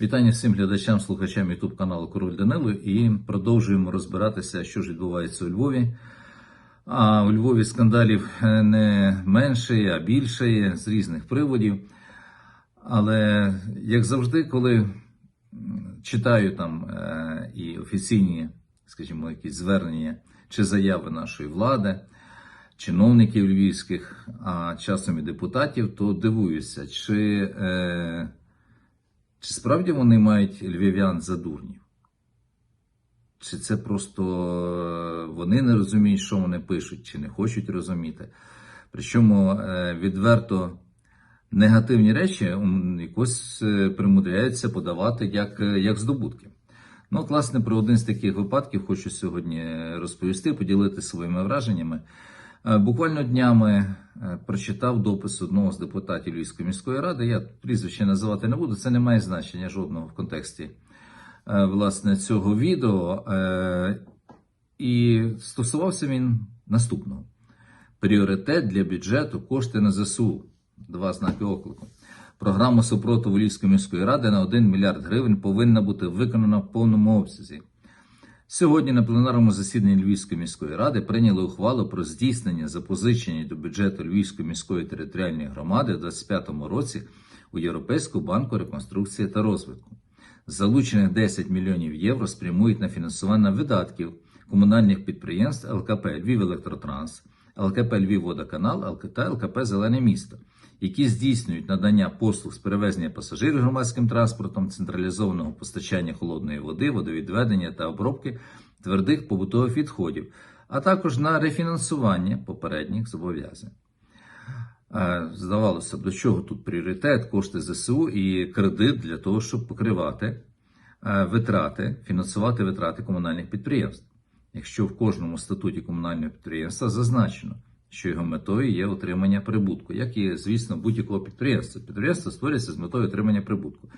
Вітання всім глядачам, слухачам YouTube каналу Король Данило і продовжуємо розбиратися, що ж відбувається у Львові. А у Львові скандалів е, не менше, а більше з різних приводів. Але як завжди, коли читаю там е, і офіційні, скажімо, якісь звернення чи заяви нашої влади, чиновників львівських, а часом і депутатів, то дивуюся, чи. Чи справді вони мають львів'ян за дурнів? Чи це просто е, вони не розуміють, що вони пишуть, чи не хочуть розуміти? Причому е, відверто негативні речі якось е, примудряються подавати як, як здобутки. Ну, от, власне, про один з таких випадків хочу сьогодні розповісти, поділитися своїми враженнями. Е, Буквально днями е, прочитав допис одного з депутатів Львівської міської ради. Я прізвище називати не буду, це не має значення жодного в контексті е, власне цього відео. І стосувався він наступного: пріоритет для бюджету кошти на ЗСУ. Два знаки оклику. Програма супротиву Львівської міської ради на 1 мільярд гривень повинна бути виконана в повному обсязі. Сьогодні на пленарному засіданні Львівської міської ради прийняли ухвалу про здійснення запозичення до бюджету Львівської міської територіальної громади у 2025 році у Європейську банку реконструкції та розвитку. Залучених 10 мільйонів євро спрямують на фінансування видатків комунальних підприємств ЛКП Львів Електротранс, ЛКП Львів Водоканал та ЛКП Зелене місто, які здійснюють надання послуг з перевезення пасажирів громадським транспортом, централізованого постачання холодної води, водовідведення та обробки твердих побутових відходів, а також на рефінансування попередніх зобов'язань. Е, Здавалося, до чого тут пріоритет, кошти ЗСУ і кредит для того, щоб покривати е, витрати, фінансувати витрати комунальних підприємств. Якщо в кожному статуті комунального підприємства зазначено, що його метою є отримання прибутку, як і, звісно, будь-якого підприємства. Підприємство створюється з метою отримання прибутку.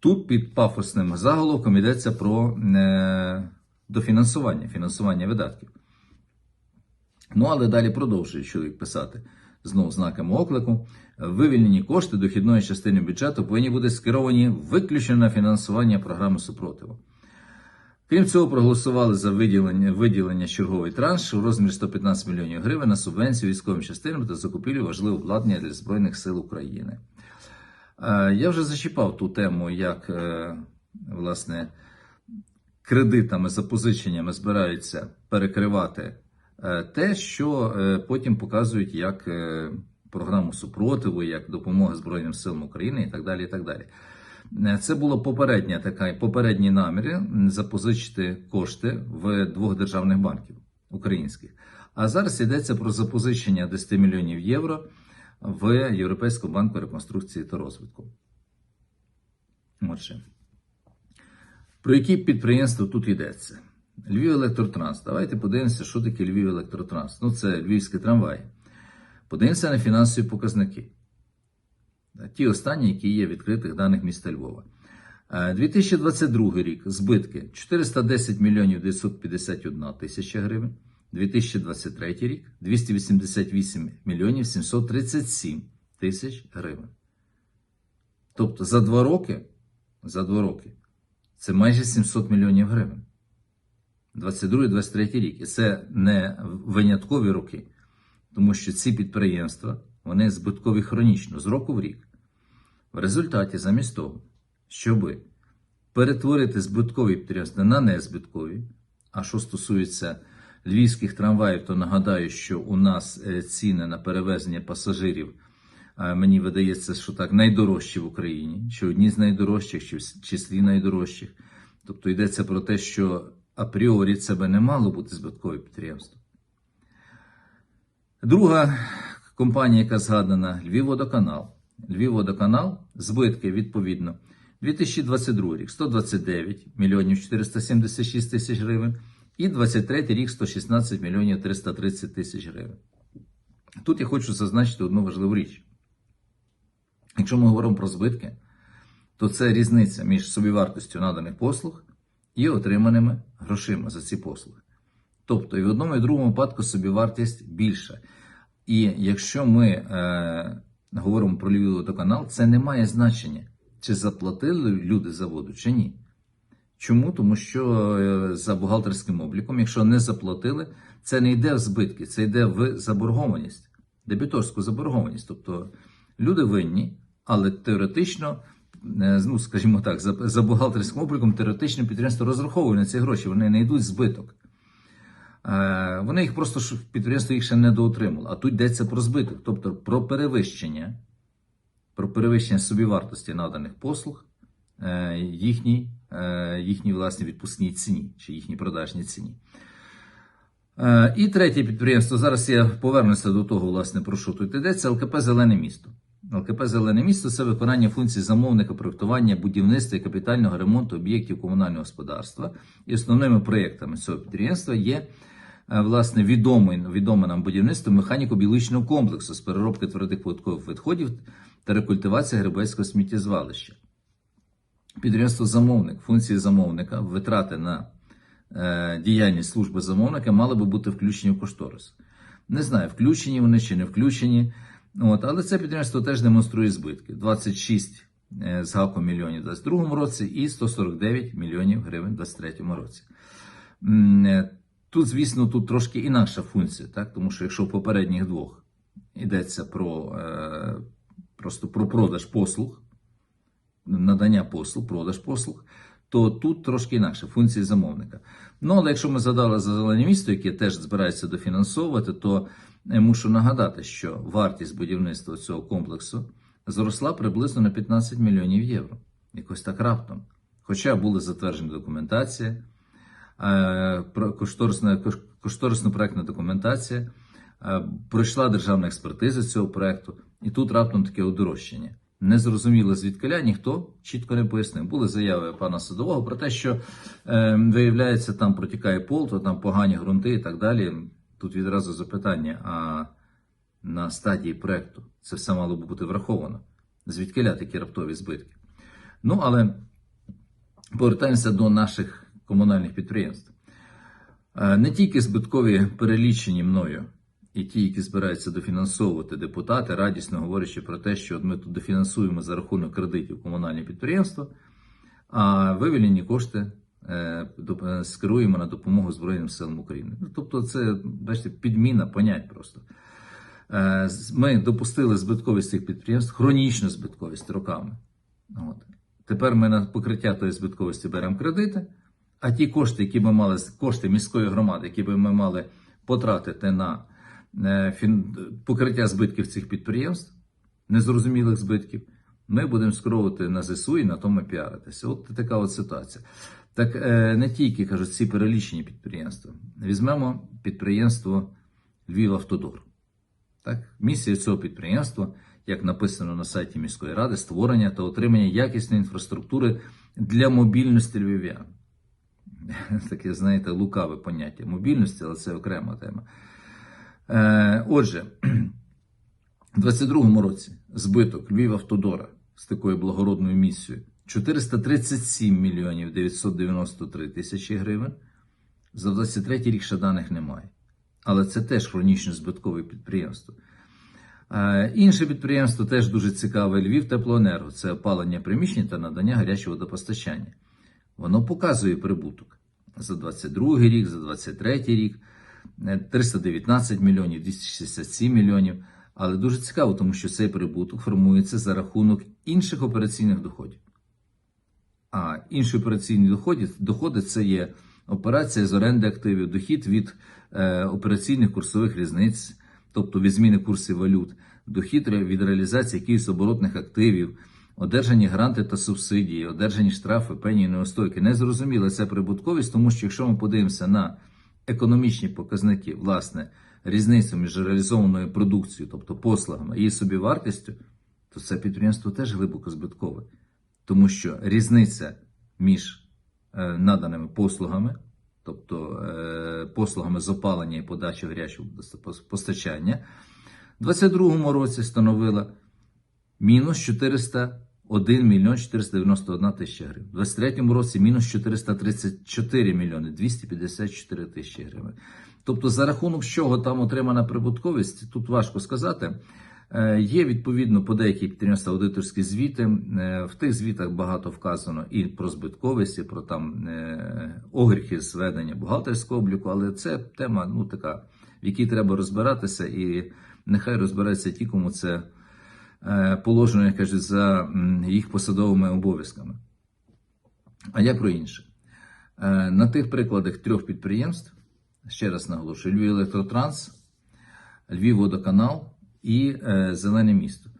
Тут під пафосним заголовком йдеться про е, дофінансування, фінансування видатків. Ну, але далі продовжує чоловік писати знову знаками оклику. Вивільнені кошти дохідної частини бюджету повинні бути скеровані виключно на фінансування програми супротиву. Крім цього, проголосували за виділення, виділення черговий транш у розмірі 115 мільйонів гривень на субвенцію військовим частинам та закупівлю важливого обладнання для Збройних сил України. Е, Я вже зачіпав ту тему, як е, власне кредитами, запозиченнями збираються перекривати е, те, що потім показують як програму супротиву, як допомога Збройним силам України і так далі. І так далі. Е, Це було попередня така, попередні наміри запозичити кошти в двох державних банків українських. А зараз йдеться про запозичення 10 мільйонів євро в Європейському банку реконструкції та розвитку. Отже, про які підприємства тут йдеться? Львів Електротранс. Давайте подивимося, що таке Львів Електротранс. Ну, це львівські трамваї. Подивимося на фінансові показники. Ті останні, які є відкритих даних міста Львова. Е, 2022 рік збитки 410 мільйонів 951 тисяча гривень. 2023 рік 288 мільйонів 737 тисяч гривень. Тобто за два роки, за два роки це майже 700 мільйонів гривень. 22-23 рік. І це не виняткові роки, тому що ці підприємства вони збиткові хронічно з року в рік. В результаті, замість того, щоб перетворити збиткові підприємства на незбиткові, а що стосується львівських трамваїв, то нагадаю, що у нас е, ціни на перевезення пасажирів, е, мені видається, що так, найдорожчі в Україні, чи одні з найдорожчих, чи в числі найдорожчих. Тобто йдеться про те, що апріорі це би не мало бути збиткове підприємство. Друга компанія, яка згадана, Львівводоканал. Львівводоканал, збитки відповідно. 2022 рік 129 мільйонів 476 тисяч гривень і 23 рік 116 мільйонів 330 тисяч гривень. Тут я хочу зазначити одну важливу річ. Якщо ми говоримо про збитки, то це різниця між собівартістю наданих послуг і отриманими грошима за ці послуги. Тобто і в одному і в другому випадку собівартість більша. І якщо ми е, говоримо про Львів водоканал, це не має значення, чи заплатили люди за воду, чи ні. Чому? Тому що е, за бухгалтерським обліком, якщо не заплатили, це не йде в збитки, це йде в заборгованість, дебіторську заборгованість. Тобто люди винні, але теоретично, е, ну скажімо так, за, за бухгалтерським обліком теоретично підприємство розраховує на ці гроші, вони не йдуть збиток. Е, Вони їх просто підприємство їх ще не доотримало. А тут йдеться про збиток, тобто про перевищення, про перевищення собівартості наданих послуг е, їхній, е, їхній власне відпускній ціні чи їхній продажній ціні. І третє підприємство. Зараз я повернуся до того, власне, про що тут йдеться. ЛКП Зелене місто. ЛКП Зелене місто це виконання функцій замовника проєктування, будівництва і капітального ремонту об'єктів комунального господарства. І основними проєктами цього підприємства є е, власне відоме, відоме нам будівництво механіко-біологічного комплексу з переробки твердих податкових відходів та рекультивація грибецького сміттєзвалища. Підприємство замовник, функції замовника, витрати на е, діяльність служби замовника мали би бути включені в кошторис. Не знаю, включені вони чи не включені. От, але це підприємство теж демонструє збитки: 26 е, з гаком мільйонів у 2022 році і 149 мільйонів гривень у 2023 році. Е, Тут, звісно, тут трошки інакша функція, так? тому що якщо в попередніх двох йдеться про е, просто про продаж послуг, надання послуг, продаж послуг, то тут трошки інакше функції замовника. Ну, але якщо ми задали за зелене місто, яке теж збирається дофінансовувати, то е, мушу нагадати, що вартість будівництва цього комплексу зросла приблизно на 15 мільйонів євро. Якось так раптом. Хоча були затверджені документація, е, кошторисна, кошторисно-проектна документація, е, пройшла державна експертиза цього проекту, і тут раптом таке удорожчання. Не зрозуміло звідкиля, ніхто чітко не пояснив. Були заяви пана Садового про те, що е, виявляється, там протікає пол, то там погані ґрунти і так далі. Тут відразу запитання: а на стадії проекту це все мало би бути враховано. Звідкиля такі раптові збитки? Ну, але повертаємося до наших комунальних підприємств. Е, Не тільки збиткові перелічені мною, і ті, які збираються дофінансовувати депутати, радісно говорячи про те, що от ми тут дофінансуємо за рахунок кредитів комунальні підприємства, а вивільнені кошти е, е, скеруємо на допомогу Збройним силам України. Ну, тобто, це бачите, підміна понять просто. Е, Ми допустили збитковість цих підприємств, хронічну збитковість роками. От. Тепер ми на покриття тої збитковості беремо кредити, а ті кошти, які ми мали, кошти міської громади, які би ми мали потратити на покриття збитків цих підприємств, незрозумілих збитків, ми будемо скеровувати на ЗСУ і на тому піаритися. От така от ситуація. Так е, не тільки кажуть ці перелічені підприємства. Візьмемо підприємство Львівавтодор. Так, місія цього підприємства, як написано на сайті міської ради, створення та отримання якісної інфраструктури для мобільності львів'ян. Таке, знаєте, лукаве поняття мобільності, але це окрема тема. Е, отже, у 2022 році збиток Львівавтодора з такою благородною місією 437 мільйонів 993 тисячі гривень. За 23 рік ще даних немає. Але це теж хронічно збиткове підприємство. Е, Інше підприємство теж дуже цікаве Львів Теплоенерго. Це опалення приміщень та надання гарячого водопостачання. Воно показує прибуток за 22 рік, за 23 рік, 319 мільйонів, 267 мільйонів. Але дуже цікаво, тому що цей прибуток формується за рахунок інших операційних доходів. А інші операційні доходи, доходи це є операція з оренди активів, дохід від е, операційних курсових різниць, тобто від зміни курсів валют, дохід від реалізації якихось оборотних активів, одержані гранти та субсидії, одержані штрафи, пені і неустойки. Незрозуміла ця прибутковість, тому що якщо ми подивимося на економічні показники, власне, різницю між реалізованою продукцією, тобто послугами і собівартістю, то це підприємство теж глибоко збиткове. Тому що різниця між е, наданими послугами, тобто е, послугами з опалення і подачі гарячого постачання, у 2022 році становила мінус 401 мільйон 491 тисяча гривень. У 2023 році мінус 434 мільйони 254 тисячі гривень. Тобто, за рахунок чого там отримана прибутковість, тут важко сказати. Е, Є відповідно по деякі підприємства аудиторські звіти. Е, В тих звітах багато вказано і про збитковість, і про там е, огріхи зведення бухгалтерського обліку, але це тема ну така, в якій треба розбиратися, і нехай розбираються ті, кому це е, положено, як кажуть, за їх посадовими обов'язками. А я про інше. Е, На тих прикладах трьох підприємств, ще раз наголошую, Львів Електротранс, Львів Водоканал і е, Зелене місто.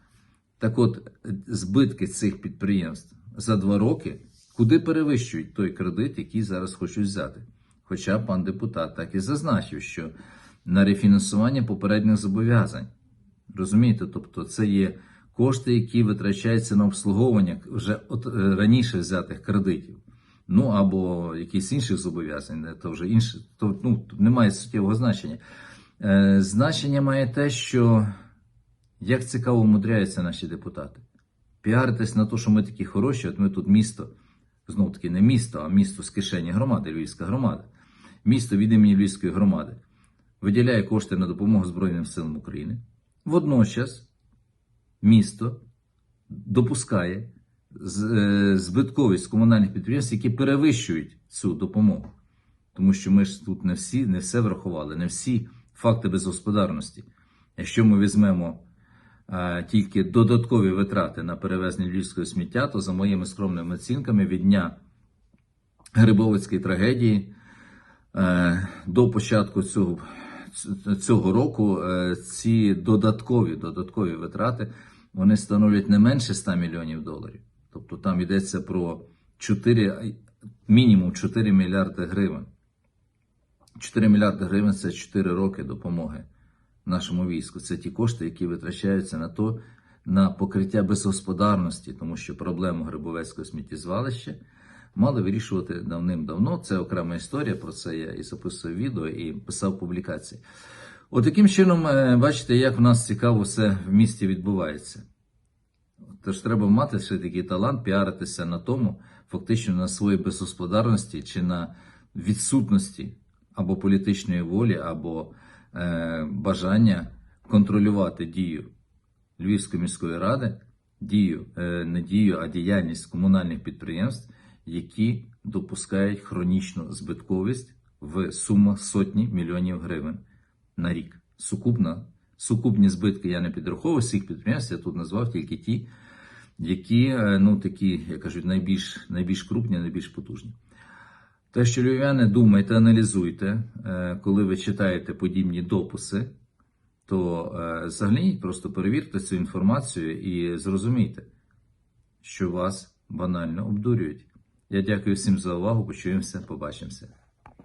Так от, збитки цих підприємств за два роки куди перевищують той кредит, який зараз хочуть взяти. Хоча пан депутат так і зазначив, що на рефінансування попередніх зобов'язань. Розумієте, тобто це є кошти, які витрачаються на обслуговування вже от е, раніше взятих кредитів. Ну або якісь інших зобов'язань, то вже інше, то ну, немає суттєвого значення. Е, значення має те, що як цікаво умудряються наші депутати. Піаритись на те, що ми такі хороші, от ми тут місто, знов таки не місто, а місто з кишені громади, Львівська громада. Місто від імені Львівської громади виділяє кошти на допомогу Збройним силам України. Водночас місто допускає е, збитковість комунальних підприємств, які перевищують цю допомогу. Тому що ми ж тут не всі, не все врахували, не всі факти безгосподарності. Якщо ми візьмемо е, тільки додаткові витрати на перевезення львівського сміття, то за моїми скромними оцінками від дня Грибовицької трагедії е, до початку цього, цього року е, ці додаткові, додаткові витрати вони становлять не менше 100 мільйонів доларів. Тобто там йдеться про 4, мінімум 4 мільярди гривень. 4 мільярди гривень це 4 роки допомоги нашому війську. Це ті кошти, які витрачаються на то, на покриття безгосподарності, тому що проблему Грибовецького сміттєзвалища мали вирішувати давним-давно. Це окрема історія. Про це я і записував відео, і писав публікації. От чином, е, бачите, як в нас цікаво все в місті відбувається. Тож треба мати ще такий талант піаритися на тому, фактично на своїй безгосподарності чи на відсутності або політичної волі, або е, бажання контролювати дію Львівської міської ради, дію, е, не дію, а діяльність комунальних підприємств, які допускають хронічну збитковість в сумах сотні мільйонів гривень на рік. Сукупна, сукупні збитки я не підраховую всіх підприємств, я тут назвав тільки ті, які е, ну, такі, як кажуть, найбільш, найбільш крупні, найбільш потужні. Те, що львів'яни, думайте, аналізуйте, е, коли ви читаєте подібні дописи, то е, загляніть, просто перевірте цю інформацію і зрозумійте, що вас банально обдурюють. Я дякую всім за увагу. Почуємося, побачимося.